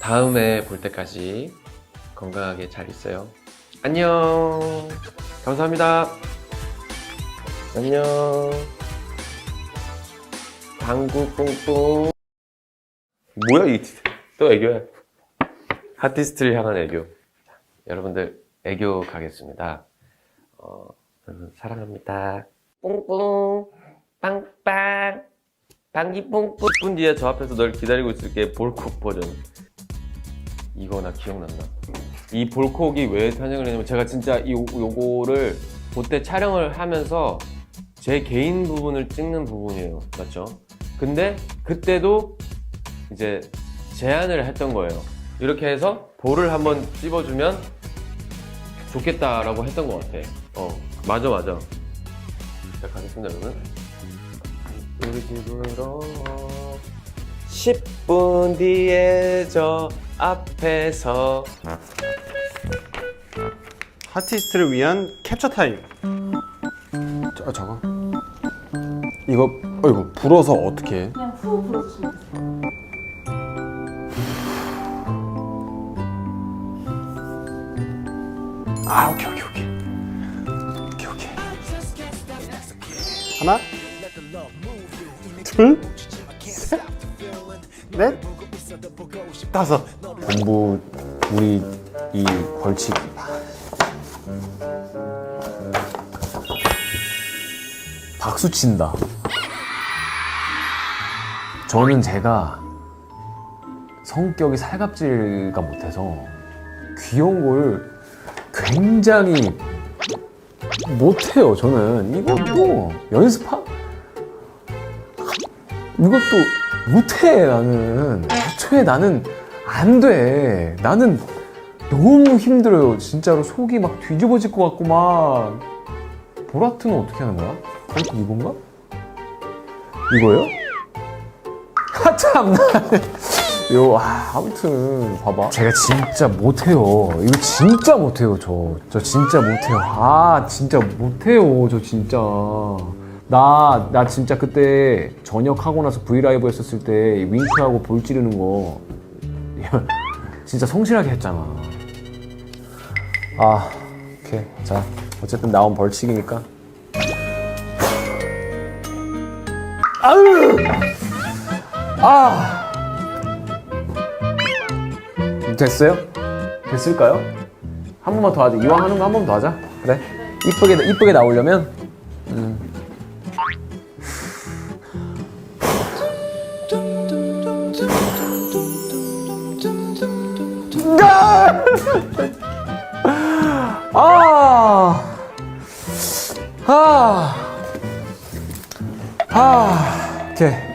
다음에 볼 때까지 건강하게 잘 있어요. 안녕. 감사합니다. 안녕. 방구 뿡뿡. 뭐야 이또 애교야. 아티스트를 향한 애교. 자, 여러분들 애교 가겠습니다. 어, 여러분 사랑합니다. 뿡뿡 빵빵 방귀 뿡뿡 10분 뒤에 저 앞에서 널 기다리고 있을게 볼콕 버전 이거 나 기억난다. 이 볼콕이 왜 탄생을 했냐면 제가 진짜 이 요- 요거를 그때 촬영을 하면서 제 개인 부분을 찍는 부분이에요. 맞죠? 근데 그때도 이제 제안을 했던 거예요. 이렇게 해서 볼을 한번 찝어주면 좋겠다라고 했던 것 같아. 어 맞아 맞아. 자 가겠습니다 여러분 우리 집으로 10분 뒤에 저 앞에서 아티스트를 위한 캡처 타임. 저, 저거. 이거 어 이거 불어서 어떻게 해? 그냥 후 불어주시면 돼요. 아 오케이 오케이 오케이. 오케이 오케이. 하나, 둘, 셋, 넷, 다섯. 전부 우리 이 벌칙. 박수 친다. 저는 제가 성격이 살갑지가 못해서 귀여운 걸 굉장히 못해요. 저는 뭐 연습하? 이것도 못해 나는. 애초에 나는 안 돼. 나는 너무 힘들어요. 진짜로 속이 막 뒤집어질 것 같고 막 보라트는 어떻게 하는 거야? 어, 이건가? 이거요? 아, 참나. 요, 아, 아무튼, 봐봐. 제가 진짜 못해요. 이거 진짜 못해요, 저. 저 진짜 못해요. 아, 진짜 못해요, 저 진짜. 나, 나 진짜 그때 저녁 하고 나서 브이라이브 했었을 때 윙크하고 볼 찌르는 거. 진짜 성실하게 했잖아. 아, 오케이. 자, 어쨌든 나온 벌칙이니까. 아유! 아! 됐어요? 됐을까요? 한 번만 더 하자. 이왕 하는 거 한 번 더 하자. 그래. 이쁘게, 이쁘게 나오려면. 아! 아! 아! 오케이.